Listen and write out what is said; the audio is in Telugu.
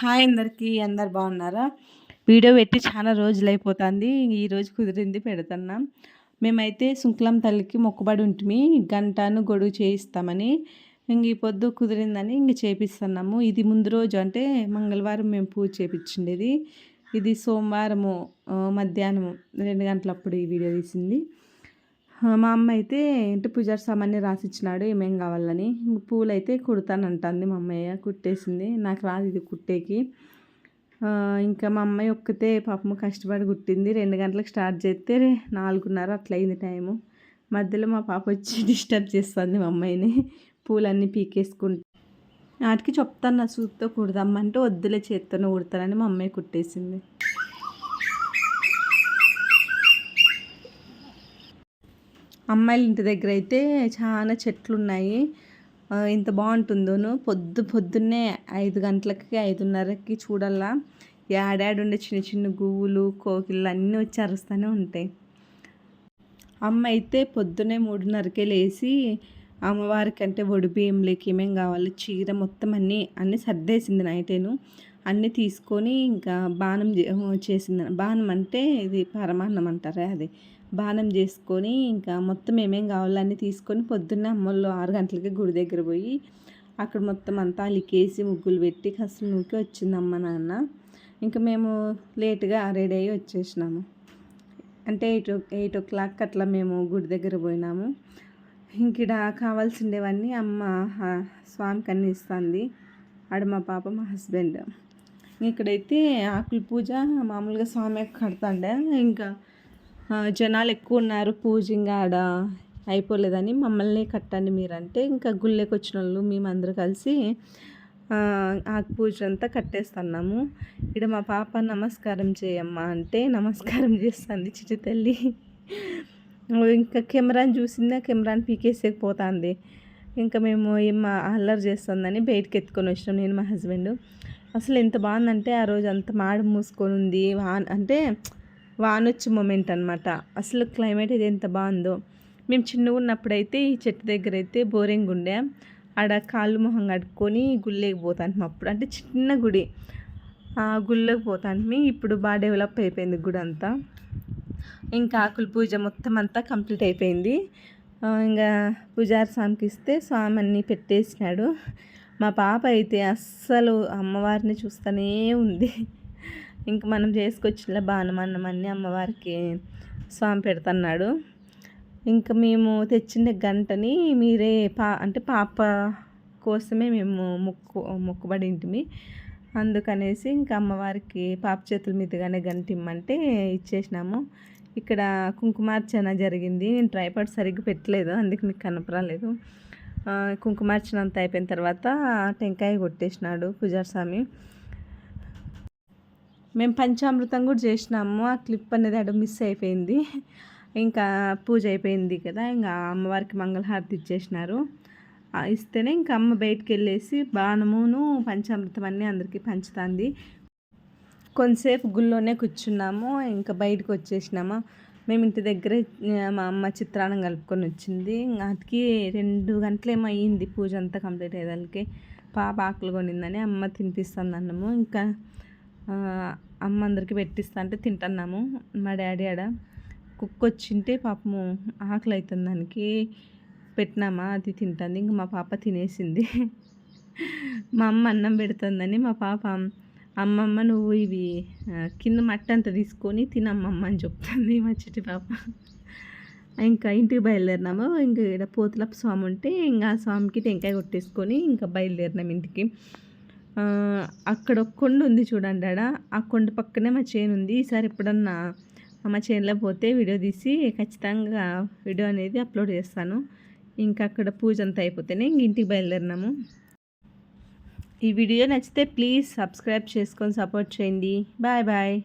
హాయ్ అందరికీ అందరు బాగున్నారా? వీడియో పెట్టి చాలా రోజులు అయిపోతుంది ఈరోజు కుదిరింది పెడుతున్నాం. మేమైతే శుంక్లం తల్లికి మొక్కుబడి ఉంటుంది గంటను గొడుగు చేయిస్తామని. ఇంక ఈ పొద్దు కుదిరిందని ఇంక చేపిస్తున్నాము. ఇది ముందు రోజు అంటే మంగళవారం మేము పూజ చేపించిండేది ఇది సోమవారము మధ్యాహ్నం రెండు గంటలప్పుడు ఈ వీడియో తీసింది. మా అమ్మ అయితే ఇంటి పూజారి సామాన్ని రాసిచ్చినాడు ఏమేం కావాలని. పూలు అయితే కుడతానంటుంది మా అమ్మయ్య కుట్టేసింది. నాకు రాదు ఇది కుట్టేకి. ఇంకా మా అమ్మాయి ఒక్కతే పాపము కష్టపడి కుట్టింది. రెండు గంటలకు స్టార్ట్ చేస్తే నాలుగున్నర అట్లయింది టైము. మధ్యలో మా పాప వచ్చి డిస్టర్బ్ చేస్తుంది మా అమ్మాయిని. పూలన్నీ పీకేసుకుంటూ. వాటికి చెప్తాను నా సూత్తో కుడదామంటే వద్దులే చేత్తోనే కుడతానని మా అమ్మాయి కుట్టేసింది. అమ్మాయిల ఇంటి దగ్గర అయితే చాలా చెట్లు ఉన్నాయి ఇంత బాగుంటుందోను. పొద్దు పొద్దున్నే ఐదు గంటలకి ఐదున్నరకి చూడాలా ఉండే చిన్న చిన్న గువ్వులు కోకిళ్ళు అన్నీ వచ్చి అరుస్తూనే ఉంటాయి. అమ్మ అయితే పొద్దునే మూడున్నరకే లేచి అమ్మవారికి అంటే ఒడి ఏమేం కావాలి చీర మొత్తం అన్నీ అన్నీ సర్దేసింది నైటేను. అన్నీ తీసుకొని ఇంకా బాణం చేసింది. బాణం అంటే ఇది పరమాన్నం అంటారా అది. బాణం చేసుకొని ఇంకా మొత్తం ఏమేం కావాలన్నీ తీసుకొని పొద్దున్నే అమ్మల్లో ఆరు గంటలకి గుడి దగ్గర పోయి అక్కడ మొత్తం అంతా అలికేసి ముగ్గులు పెట్టి కసలు నూకి వచ్చింది అమ్మ నాన్న. ఇంకా మేము లేట్గా రెడీ అయ్యి వచ్చేసినాము. అంటే ఎయిట్ ఎయిట్ ఓ క్లాక్ అట్లా మేము గుడి దగ్గర పోయినాము. ఇంకిడ కావాల్సిండేవన్నీ అమ్మ స్వామికి అన్నీ ఇస్తుంది. ఆడ మా పాప మా హస్బెండ్. ఇక్కడైతే ఆకుల పూజ మామూలుగా స్వామి కడతాండే. ఇంకా జనాలు ఎక్కువ ఉన్నారు. పూజ ఇంకా ఆడ అయిపోలేదని మమ్మల్ని కట్టండి మీరంటే ఇంకా గుళ్ళకి వచ్చిన వాళ్ళు మేమందరూ కలిసి ఆకు పూజ అంతా కట్టేస్తున్నాము. ఇక్కడ మా పాప నమస్కారం చేయమ్మా అంటే నమస్కారం చేస్తుంది చిటి తల్లి. ఇంకా కెమెరాని చూసిందా? కెమెరాని పీకేసేకపోతుంది ఇంకా మేము ఏం అల్లరి చేస్తుందని బయటకు ఎత్తుకొని వచ్చినాం. నేను మా హస్బెండ్. అసలు ఎంత బాగుందంటే ఆ రోజు అంత మాడ మూసుకొని ఉంది. వాన్ అంటే వానొచ్చి మూమెంట్ అనమాట అసలు క్లైమేట్ ఇది ఎంత బాగుందో. మేము చిన్నగా ఉన్నప్పుడైతే ఈ చెట్టు దగ్గర అయితే బోరింగ్ ఉండే. ఆడ కాళ్ళు మొహం కట్టుకొని గుళ్ళకి పోతాను అప్పుడు. అంటే చిన్న గుడి. ఆ గుళ్ళకి పోతాను ఇప్పుడు బాగా డెవలప్ అయిపోయింది గుడి అంతా. ఇంకా ఆకుల పూజ మొత్తం అంతా కంప్లీట్ అయిపోయింది. ఇంకా పూజారి స్వామికి ఇస్తే స్వామి అన్నీ పెట్టేసినాడు. మా పాప అయితే అస్సలు అమ్మవారిని చూస్తూనే ఉంది. ఇంక మనం చేసుకొచ్చిన బాణమన్నం అమ్మవారికి స్వామి పెడుతున్నాడు. ఇంకా మేము తెచ్చిన గంటని మీరే పా అంటే పాప కోసమే మేము మొక్కు మొక్కుబడి ఇంటిమి. అందుకనేసి ఇంకా అమ్మవారికి పాప చేతుల మీదుగానే గంట ఇమ్మంటే ఇచ్చేసినాము. ఇక్కడ కుంకుమార్చన జరిగింది. నేను ట్రైపాడ్ సరిగ్గా పెట్టలేదు. అందుకు మీకు కనపరాలేదు. కుంకుమార్చన అయిపోయిన తర్వాత టెంకాయ కొట్టేసినాడు పూజారి స్వామి మేము పంచామృతం కూడా చేసినాము. ఆ క్లిప్ అనేది అక్కడ మిస్ అయిపోయింది. ఇంకా పూజ అయిపోయింది కదా ఇంకా అమ్మవారికి మంగళహారతి ఇచ్చేసినారు. ఇస్తేనే ఇంకా అమ్మ బయటికి వెళ్ళేసి బాణమును పంచామృతం అన్నీ అందరికీ పంచుతుంది. కొంతసేపు గుళ్ళోనే కూర్చున్నాము ఇంకా బయటకు వచ్చేసినాము. మేము ఇంటి దగ్గరే మా అమ్మ చిత్రాన్నం కలుపుకొని వచ్చింది. వాటికి రెండు గంటలేమో అయ్యింది పూజ అంతా కంప్లీట్ అయ్యేదానికి. పాప ఆకులు కొనిందని అమ్మ తినిపిస్తుంది అన్నము ఇంకా అమ్మ అందరికీ పెట్టిస్తా అంటే తింటున్నాము. మా డాడీ ఆడ కుక్క వచ్చింటే పాపము ఆకలి అవుతుంది దానికి. పెట్టినామా అది తింటుంది. ఇంకా మా పాప తినేసింది. మా అమ్మ అన్నం పెడుతుందని మా పాప అమ్మమ్మ నువ్వు ఇవి కింద మట్టి అంతా తీసుకొని తినమ్మమ్మ అని చెప్తుంది మా చిట్టి పాప. ఇంకా ఇంటికి బయలుదేరినాము. ఇంకా ఇక్కడ పోతులప్ప స్వామి ఉంటే ఇంకా ఆ స్వామికి టెంకాయ కొట్టేసుకొని ఇంకా బయలుదేరినాం ఇంటికి. అక్కడ ఒక కొండ ఉంది చూడండి ఆడ. ఆ కొండ పక్కనే మా చేను ఉంది. ఈసారి ఎప్పుడన్నా మా చేనులో పోతే వీడియో తీసి ఖచ్చితంగా వీడియో అనేది అప్లోడ్ చేస్తాను. ఇంకా అక్కడ పూజ అంతా అయిపోతేనే ఇంక ఇంటికి బయలుదేరినాము. ఈ వీడియో నచ్చితే ప్లీజ్ సబ్స్క్రైబ్ చేసుకొని సపోర్ట్ చేయండి. Bye bye.